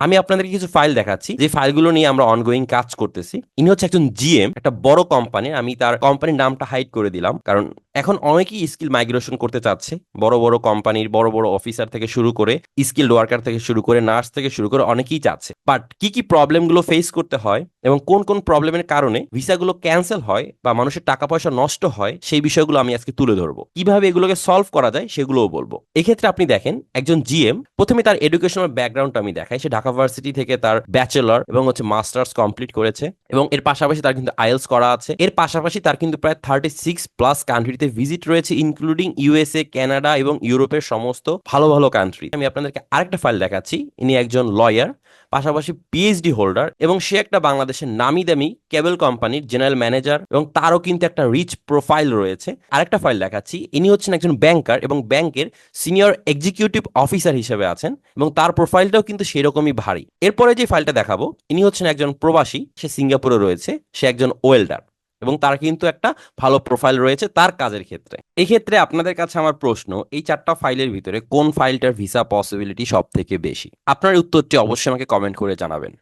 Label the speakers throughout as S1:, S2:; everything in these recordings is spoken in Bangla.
S1: আমি আপনাদেরকে কিছু ফাইল দেখাচ্ছি। যে ফাইলগুলো নিয়ে আমরা অনগোয়িং কাজ করতেছি। ইনি হচ্ছে একজন জিএম একটা বড় কোম্পানি আমি তার কোম্পানির নামটা হাইড করে দিলাম। কারণ এখন অনেকেই স্কিল মাইগ্রেশন করতে চাচ্ছে। বড় বড় কোম্পানির বড় বড় অফিসার থেকে শুরু করে স্কিল ওয়ার্কার থেকে শুরু করে নার্স থেকে শুরু করে অনেকেই চাচ্ছে বাট কি কি প্রবলেমগুলো ফেস করতে হয় এবং কোন কোন প্রবলেমের কারণে ভিসাগুলো ক্যান্সেল হয় বা মানুষের টাকা পয়সা নষ্ট হয়, সেই বিষয়গুলো আমি আজকে তুলে ধরবো। কীভাবে এগুলোকে সলভ করা যায় সেগুলোও বলব। এক্ষেত্রে আপনি দেখেন, একজন জিএম প্রথমে তার এডুকেশনাল ব্যাকগ্রাউন্ড আমি দেখাই। সে ঢাকা ভার্সিটি থেকে তার ব্যাচেলর এবং হচ্ছে মাস্টার্স কমপ্লিট করেছে এবং এর পাশাপাশি তার কিন্তু আইএলস করা আছে। এর পাশাপাশি তার কিন্তু প্রায় থার্টি সিক্স প্লাস কান্ট্রিতে ভিজিট রয়েছে ইনক্লুডিং ইউএসএ কানাডা এবং ইউরোপের সমস্ত ভালো ভালো কান্ট্রি আমি আপনাদেরকে আরেকটা ফাইল দেখাচ্ছি। ইনি একজন লয়ার পাশাপাশি পিএইচডি হোল্ডার এবং সে একটা বাংলাদেশের নামি দামি কেবল কোম্পানির জেনারেল ম্যানেজার এবং তারও কিন্তু একটা রিচ প্রোফাইল রয়েছে। আরেকটা ফাইল দেখাচ্ছি। ইনি হচ্ছেন একজন ব্যাংকার এবং ব্যাংকের সিনিয়র এক্সিকিউটিভ অফিসার হিসেবে আছেন এবং তার প্রোফাইলটাও কিন্তু সেরকমই ভারী। এরপরে যে ফাইলটা দেখাবো, ইনি হচ্ছেন একজন প্রবাসী, সে সিঙ্গাপুরে রয়েছে, সে একজন ওয়েল্ডার এবং তার কিন্তু একটা ভালো প্রোফাইল রয়েছে তার কাজের ক্ষেত্রে। এই ক্ষেত্রে আপনাদের কাছে আমার প্রশ্ন, এই চারটা ফাইলের ভিতরে কোন ফাইলটার ভিসা পসিবিলিটি সব থেকে বেশি? আপনার উত্তরটি অবশ্যই আমাকে কমেন্ট করে জানাবেন।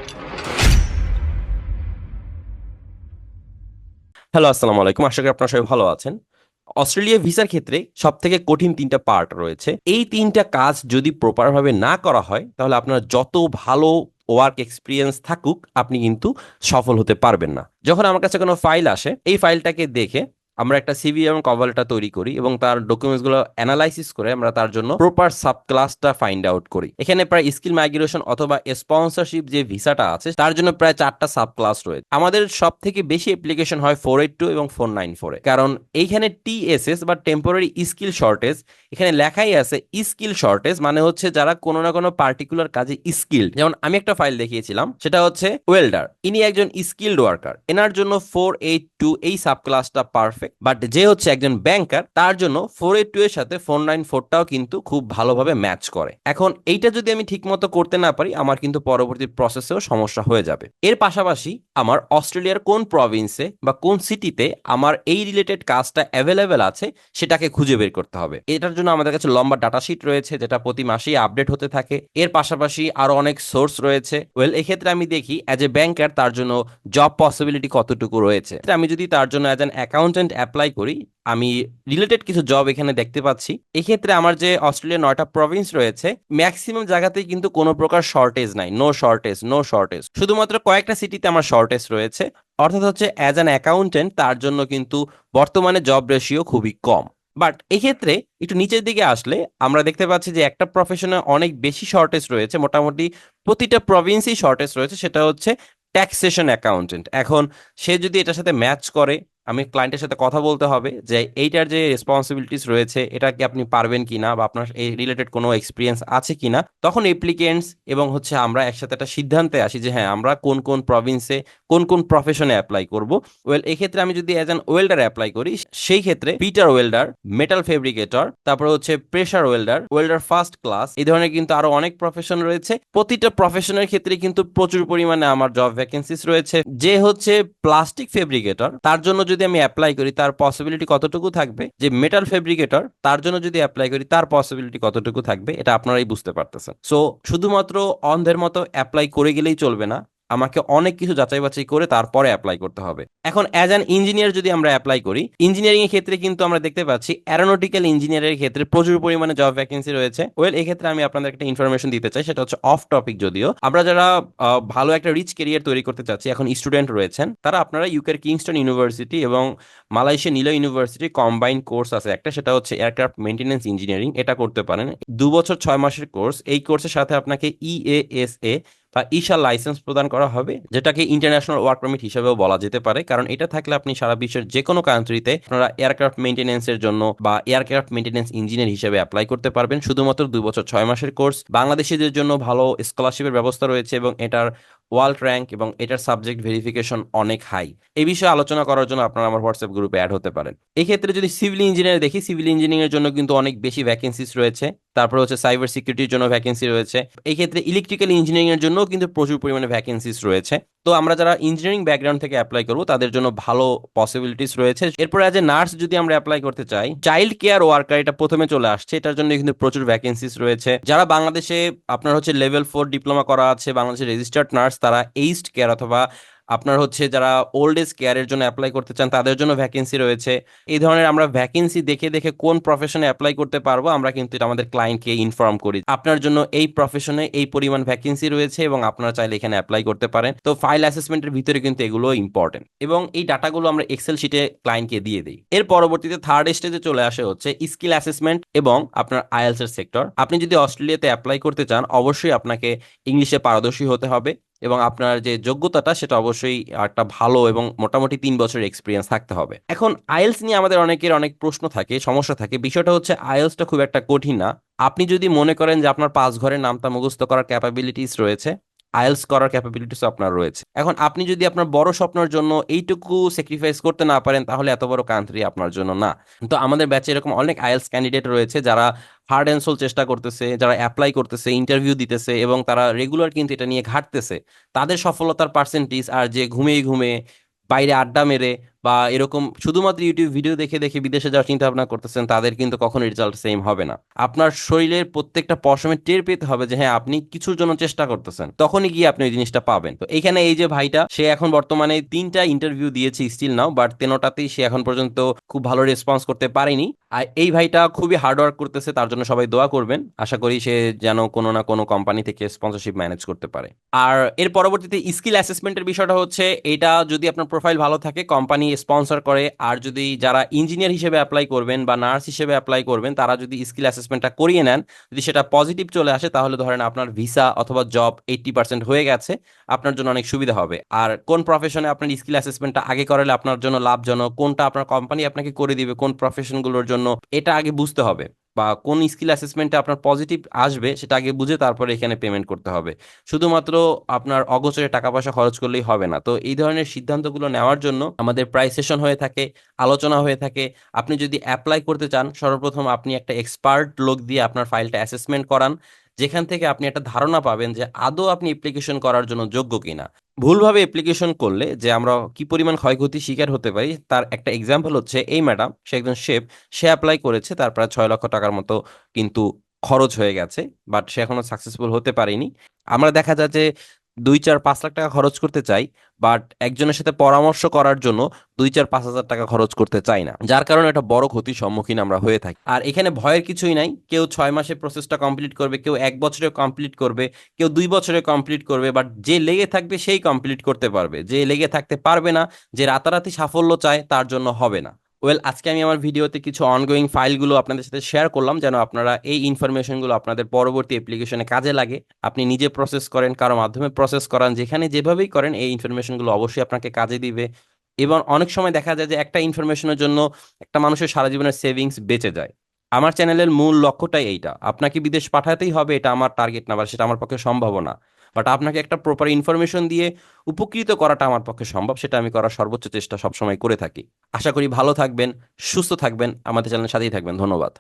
S1: হ্যালো আসসালামু আলাইকুম। আশা করি আপনারা সবাই ভালো আছেন। অস্ট্রেলিয়া ভিসার ক্ষেত্রে সব থেকে কঠিন তিনটা পার্ট রয়েছে। এই তিনটা কাজ যদি প্রপারভাবে না করা হয়, তাহলে আপনার যত ভালো ওয়ার্ক এক্সপিরিয়েন্স থাকুক, আপনি কিন্তু সফল হতে পারবেন না। যখন আমার কাছে কোনো ফাইল আসে, এই ফাইলটাকে দেখে আমরা একটা সিভি এবং কভার লেটার তৈরি করি এবং তার ডকুমেন্টসগুলো অ্যানালাইসিস করে আমরা তার জন্য প্রপার সাব ক্লাসটা ফাইন্ড আউট করি। এখানে প্রায় স্কিল মাইগ্রেশন অথবা স্পন্সরশিপ যে ভিসাটা আছে, তার জন্য প্রায় চারটা সাব ক্লাস রয়েছে। আমাদের সব থেকে বেশি অ্যাপ্লিকেশন হয় ফোর এইট টু এবং ফোর নাইন ফোরে কারণ এইখানে টিএসএস বা টেম্পোরারি স্কিল শর্টেজ এখানে লেখাই আছে স্কিল শর্টেজ মানে হচ্ছে যারা কোনো না কোনো পার্টিকুলার কাজে স্কিল যেমন আমি একটা ফাইল দেখিয়েছিলাম, সেটা হচ্ছে ওয়েল্ডার ইনি একজন স্কিল্ড ওয়ার্কার এনার জন্য ফোর এইট টু এই সাব ক্লাসটা পারফেক্ট বাট যে হচ্ছে একজন ব্যাংকার তার জন্য ফোর এইট টু এর সাথে ফোর নাইন ফোরটাও কিন্তু খুব ভালোভাবে ম্যাচ করে। এখন এইটা যদি আমি ঠিকমতো করতে না পারি, আমার কিন্তু পরবর্তী প্রসেসেও সমস্যা হয়ে যাবে। এর পাশাপাশি আমার অস্ট্রেলিয়ার কোন প্রভিন্সে বা কোন সিটিতে আমার এই রিলেটেড কাজটা অ্যাভেলেবেল আছে, সেটাকে খুঁজে বের করতে হবে। এটার জন্য আমাদের কাছে লম্বা ডাটা শিট রয়েছে, যেটা প্রতি মাসেই আপডেট হতে থাকে। এর পাশাপাশি আরও অনেক সোর্স রয়েছে। ওয়েল এক্ষেত্রে আমি দেখি অ্যাজ এ ব্যাংকার তার জন্য জব পসিবিলিটি কতটুকু রয়েছে? আমি যদি তার জন্য অ্যাজ অ্যান অ্যাকাউন্টেন্ট অ্যাপ্লাই করি, আমি রিলেটেড কিছু জব এখানে দেখতে পাচ্ছি। এক্ষেত্রে আমার যে অস্ট্রেলিয়ার নয়টা প্রভিন্স রয়েছে ম্যাক্সিমাম জায়গাতেই কিন্তু কোনো প্রকার শর্টেজ নাই। নো শর্টেজ নো শর্টেজ শুধুমাত্র কয়েকটা সিটিতে আমার শর্টেজ রয়েছে। অর্থাৎ হচ্ছে অ্যাজ অ্যান অ্যাকাউন্টেন্ট তার জন্য কিন্তু বর্তমানে জব রেশিও খুবই কম। বাট এক্ষেত্রে একটু নিচের দিকে আসলে, আমরা দেখতে পাচ্ছি যে একটা প্রফেশনে অনেক বেশি শর্টেজ রয়েছে, মোটামুটি প্রতিটা প্রভিন্সেই শর্টেজ রয়েছে, সেটা হচ্ছে ট্যাক্সেশন অ্যাকাউন্টেন্ট এখন সে যদি এটার সাথে ম্যাচ করে আমি ক্লায়েন্টের সাথে কথা বলতে হবে যে এইটার যে রেসপন্সিবিলিটিস রয়েছে, এটা কি আপনি পারবেন কিনা বা আপনার এই রিলেটেড কোনো এক্সপিরিয়েন্স আছে কিনা, তখন অ্যাপ্লিকেন্টস এবং হচ্ছে আমরা একসাথে একটা সিদ্ধান্তে আসি যে হ্যাঁ আমরা কোন কোন প্রভিন্সে কোন কোন প্রফেশনে অ্যাপ্লাই করব। ওয়েল এক্ষেত্রে আমি যদি অ্যাজ অ্যান ওয়েল্ডার অ্যাপ্লাই করি, সেই ক্ষেত্রে পিটার ওয়েল্ডার মেটাল ফেব্রিকেটর তারপরে হচ্ছে pressure welder welder first class এই ধরনের কিন্তু আরও অনেক প্রফেশন রয়েছে। প্রতিটা প্রফেশনের ক্ষেত্রে কিন্তু প্রচুর পরিমাণে আমার জব ভ্যাকেন্সিস রয়েছে। যে হচ্ছে প্লাস্টিক ফেব্রিকেটর তার জন্য যদি আমি অ্যাপ্লাই করি, তার পসিবিলিটি কতটুকু থাকবে? যে মেটাল ফেব্রিকেটর তার জন্য যদি অ্যাপ্লাই করি, তার পসিবিলিটি কতটুকু থাকবে? এটা আপনারাই বুঝতে পারতেছেন। সো শুধুমাত্র অন্ধের মতো অ্যাপ্লাই করে গেলেই চলবে না। আমাকে অনেক কিছু যাচাই বাছাই করে তারপরে অ্যাপ্লাই করতে হবে। এখন অ্যাজ অ্যান ইঞ্জিনিয়ার যদি আমরা অ্যাপ্লাই করি ইঞ্জিনিয়ারিং এর ক্ষেত্রে কিন্তু আমরা দেখতে পাচ্ছি অ্যারোনটিক্যাল ইঞ্জিনিয়ারের ক্ষেত্রে প্রচুর পরিমাণে জব ভ্যাকেন্সি রয়েছে। ওয়েল এই ক্ষেত্রে আমি আপনাদের একটা ইনফরমেশন দিতে চাই, সেটা হচ্ছে অফ টপিক যদিও। আমরা যারা ভালো একটা রিচ কেরিয়ার তৈরি করতে চাচ্ছি, এখন স্টুডেন্ট রয়েছেন, তারা আপনারা ইউকের কিংস্টন ইউনিভার্সিটি এবং মালয়েশিয়া নীল ইউনিভার্সিটি কম্বাইন কোর্স আছে একটা, সেটা হচ্ছে এয়ারক্রাফট মেইনটেনেন্স ইঞ্জিনিয়ারিং এটা করতে পারেন। দু বছর ছয় মাসের কোর্স এই কোর্সের সাথে আপনাকে E ইএএসএ বা ইশা লাইসেন্স প্রদান করা হবে, যেটাকে ইন্টারন্যাশনাল ওয়ার্ক পারমিট হিসেবেও বলা যেতে পারে। কারণ এটা থাকলে আপনি সারা বিশ্বের যে কোনো কান্ট্রিতে আপনারা এয়ারক্রাফট মেইনটেনেন্সের জন্য বা এয়ারক্রাফট মেইনটেনেন্স ইঞ্জিনিয়ার হিসেবে অ্যাপ্লাই করতে পারবেন। শুধুমাত্র দুই বছর, ছয় মাসের কোর্স বাংলাদেশিদের জন্য ভালো স্কলারশিপের ব্যবস্থা রয়েছে এবং এটার ওয়ার্ল্ড র্যাঙ্ক এবং এটার সাবজেক্ট ভেরিফিকেশন অনেক হাই এই বিষয়ে আলোচনা করার জন্য আপনারা আমার হোয়াটসঅ্যাপ গ্রুপে অ্যাড হতে পারেন। এই ক্ষেত্রে যদি সিভিল ইঞ্জিনিয়ার দেখি সিভিল ইঞ্জিনিয়ারিং এর জন্য কিন্তু অনেক বেশি ভ্যাকেন্সিস রয়েছে। তারপর হচ্ছে সাইবার সিকিউরিটির জন্য ভ্যাকেন্সি রয়েছে। এই ক্ষেত্রে ইলেকট্রিক্যাল ইঞ্জিনিয়ারিং এর জন্য কিন্তু প্রচুর পরিমাণে ভ্যাকেন্সিস রয়েছে। তো আমরা যারা ইঞ্জিনিয়ারিং ব্যাকগ্রাউন্ড থেকে অ্যাপ্লাই করব, তাদের জন্য ভালো পসিবিলিটিস রয়েছে। এরপর অ্যাজ এ নার্স যদি আমরা অ্যাপ্লাই করতে চাই চাইল্ড কেয়ার ওয়ার্কার এটা প্রথমে চলে আসছে। এটার জন্য কিন্তু প্রচুর ভ্যাকেন্সিস রয়েছে। যারা বাংলাদেশে আপনার হচ্ছে লেভেল ফোর ডিপ্লোমা করা আছে বাংলাদেশের রেজিস্টার্ড নার্স তারা এইস্ট কেয়ার অথবা আপনার হচ্ছে যারা ওল্ড এজ কেয়ারের জন্য অ্যাপ্লাই করতে চান, তাদের জন্য ভ্যাকেন্সি রয়েছে। এই ধরনের আমরা ভ্যাকেন্সি দেখে দেখে কোন প্রফেশনে অ্যাপ্লাই করতে পারব, আমরা কিন্তু এটা আমাদের ক্লায়েন্টকে ইনফর্ম করি। আপনার জন্য এই প্রফেশনে এই পরিমাণ ভ্যাকেন্সি রয়েছে এবং আপনারা চাইলে এখানে অ্যাপ্লাই করতে পারেন। তো ফাইল অ্যাসেসমেন্টের ভিতরে কিন্তু এগুলো ইম্পর্টেন্ট এবং এই ডাটাগুলো আমরা এক্সেল শিটে ক্লায়েন্টকে দিয়ে দিই। এর পরবর্তীতে থার্ড স্টেজে চলে আসে হচ্ছে স্কিল অ্যাসেসমেন্ট এবং আপনার আইএলস এর সেক্টর আপনি যদি অস্ট্রেলিয়াতে অ্যাপ্লাই করতে চান, অবশ্যই আপনাকে ইংলিশে পারদর্শী হতে হবে। এবং আপনার যে যোগ্যতাটা, সেটা অবশ্যই একটা ভালো এবং মোটামুটি তিন বছরের এক্সপিরিয়েন্স থাকতে হবে। এখন আইএলস নিয়ে আমাদের অনেকের অনেক প্রশ্ন থাকে, সমস্যা থাকে। বিষয়টা হচ্ছে আইএলসটা খুব একটা কঠিন না। আপনি যদি মনে করেন যে আপনার পাঁচ ঘরের নামতা মুখস্থ করার ক্যাপাবিলিটিস রয়েছে আইএলস করার ক্যাপাবিলিটিস আপনার রয়েছে। এখন আপনি যদি আপনার বড় স্বপ্নের জন্য এইটুকু স্যাক্রিফাইস করতে না পারেন, তাহলে এত বড় কান্ট্রি আপনার জন্য না। তো আমাদের ব্যাচে এরকম অনেক আয়েলস ক্যান্ডিডেট রয়েছে যারা হার্ড অ্যান্ড সোল চেষ্টা করতেছে, যারা অ্যাপ্লাই করতেছে ইন্টারভিউ দিতেছে এবং তারা রেগুলার কিন্তু এটা নিয়ে ঘাটতেছে। তাদের সফলতার পার্সেন্টেজ আর যে ঘুমিয়ে ঘুমে বাইরে আড্ডা মেরে বা এরকম শুধুমাত্র ইউটিউব ভিডিও দেখে দেখে বিদেশে যাওয়ার চিন্তা ভাবনা করতেছেন, তাদের কিন্তু কখনো রেজাল্ট সেম হবে না। আপনার শরীরের প্রত্যেকটা পশমে টের পেতে হবে যে হ্যাঁ আপনি কিছুর জন্য চেষ্টা করতেছেন। তখনই গিয়ে আপনি ওই জিনিসটা পাবেন। তো এখানে এই যে ভাইটা, সে এখন বর্তমানে তিনটা ইন্টারভিউ দিয়েছে স্টিল নাও বাট তেনোটাতেই সে এখন পর্যন্ত খুব ভালো রেসপন্স করতে পারেনি। আর এই ভাইটা খুবই হার্ড ওয়ার্ক করতেছে, তার জন্য সবাই দোয়া করবেন। আশা করি সে যেন কোনো না কোনো কোম্পানি থেকে স্পন্সরশিপ ম্যানেজ করতে পারে। আর এর পরবর্তীতে স্কিল অ্যাসেসমেন্টের বিষয়টা হচ্ছে, এটা যদি আপনার প্রোফাইল ভালো থাকে কোম্পানি স্পন্সর করে, আর যদি যারা ইঞ্জিনিয়ার হিসেবে অ্যাপ্লাই করবেন বা নার্স হিসেবে অ্যাপ্লাই করবেন, তারা যদি স্কিল অ্যাসেসমেন্টটা করিয়ে নেন, যদি সেটা পজিটিভ চলে আসে, তাহলে ধরেন আপনার ভিসা অথবা জব এইট্টি পার্সেন্ট হয়ে গেছে, আপনার জন্য অনেক সুবিধা হবে। আর কোন প্রফেশনে আপনার স্কিল অ্যাসেসমেন্টটা আগে করালে আপনার জন্য লাভজনক, কোনটা আপনার কোম্পানি আপনাকে করে দিবে, কোন প্রফেশনগুলোর জন্য, এটা আগে বুঝতে হবে। বা কোন স্কিল অ্যাসেসমেন্টে আপনার পজিটিভ আসবে সেটা আগে বুঝে তারপরে এখানে পেমেন্ট করতে হবে। শুধুমাত্র আপনার অগোচরে টাকা পয়সা খরচ করলেই হবে না। তো এই ধরনের সিদ্ধান্তগুলো নেওয়ার জন্য আমাদের প্রাইস সেশন হয়ে থাকে, আলোচনা হয়ে থাকে। আপনি যদি অ্যাপ্লাই করতে চান, সর্বপ্রথম আপনি একটা এক্সপার্ট লোক দিয়ে আপনার ফাইলটা অ্যাসেসমেন্ট করান, যেখান থেকে আপনি একটা ধারণা পাবেন যে আদৌ আপনি অ্যাপ্লিকেশন করার জন্য যোগ্য কিনা। ভুলভাবে অ্যাপ্লিকেশন করলে যে আমরা কি পরিমাণ ক্ষয়ক্ষতি শিকার হতে পারি, তার একটা এক্সাম্পল হচ্ছে, এই ম্যাডাম সে একজন শেফ সে অ্যাপ্লাই করেছে, তার প্রায় ছয় লক্ষ টাকার মতো কিন্তু খরচ হয়ে গেছে বাট সে এখনও সাকসেসফুল হতে পারেনি। আমরা দেখা যায় যে দুই চার পাঁচ লাখ টাকা খরচ করতে চাই, বাট একজনের সাথে পরামর্শ করার জন্য দুই চার পাঁচ হাজার টাকা খরচ করতে চাই না। যার কারণে একটা বড় ক্ষতির সম্মুখীন আমরা হয়ে থাকি। আর এখানে ভয়ের কিছুই নাই। কেউ ছয় মাসে প্রসেসটা কমপ্লিট করবে, কেউ এক বছরে কমপ্লিট করবে, কেউ দুই বছরে কমপ্লিট করবে বাট যে লেগে থাকবে সেই কমপ্লিট করতে পারবে। যে লেগে থাকতে পারবে না, যে রাতারাতি সাফল্য চায়, তার জন্য হবে না। ওয়েল আজকে আমি আমার ভিডিওতে কিছু অনগোয়িং ফাইলগুলো আপনাদের সাথে শেয়ার করলাম, যেন আপনারা এই ইনফরমেশনগুলো আপনাদের পরবর্তী অ্যাপ্লিকেশনে কাজে লাগে। আপনি নিজে প্রসেস করেন, কারও মাধ্যমে প্রসেস করান, যেখানে যেভাবেই করেন, এই ইনফরমেশনগুলো অবশ্যই আপনাকে কাজে দিবে। এবং অনেক সময় দেখা যায় যে একটা ইনফরমেশনের জন্য একটা মানুষের সারা জীবনের সেভিংস বেঁচে যায়। আমার চ্যানেলের মূল লক্ষ্যটাই এইটা। আপনাকে বিদেশ পাঠাতেই হবে, এটা আমার টার্গেট না বা সেটা আমার পক্ষে সম্ভব না। বাট আপনাকে একটা প্রপার ইনফরমেশন দিয়ে উপকৃত করাটা আমার পক্ষে সম্ভব, সেটা আমি করার সর্বোচ্চ চেষ্টা সবসময় করে থাকি। আশা করি ভালো থাকবেন, সুস্থ থাকবেন, আমাদের চ্যানেলের সাথেই থাকবেন। ধন্যবাদ।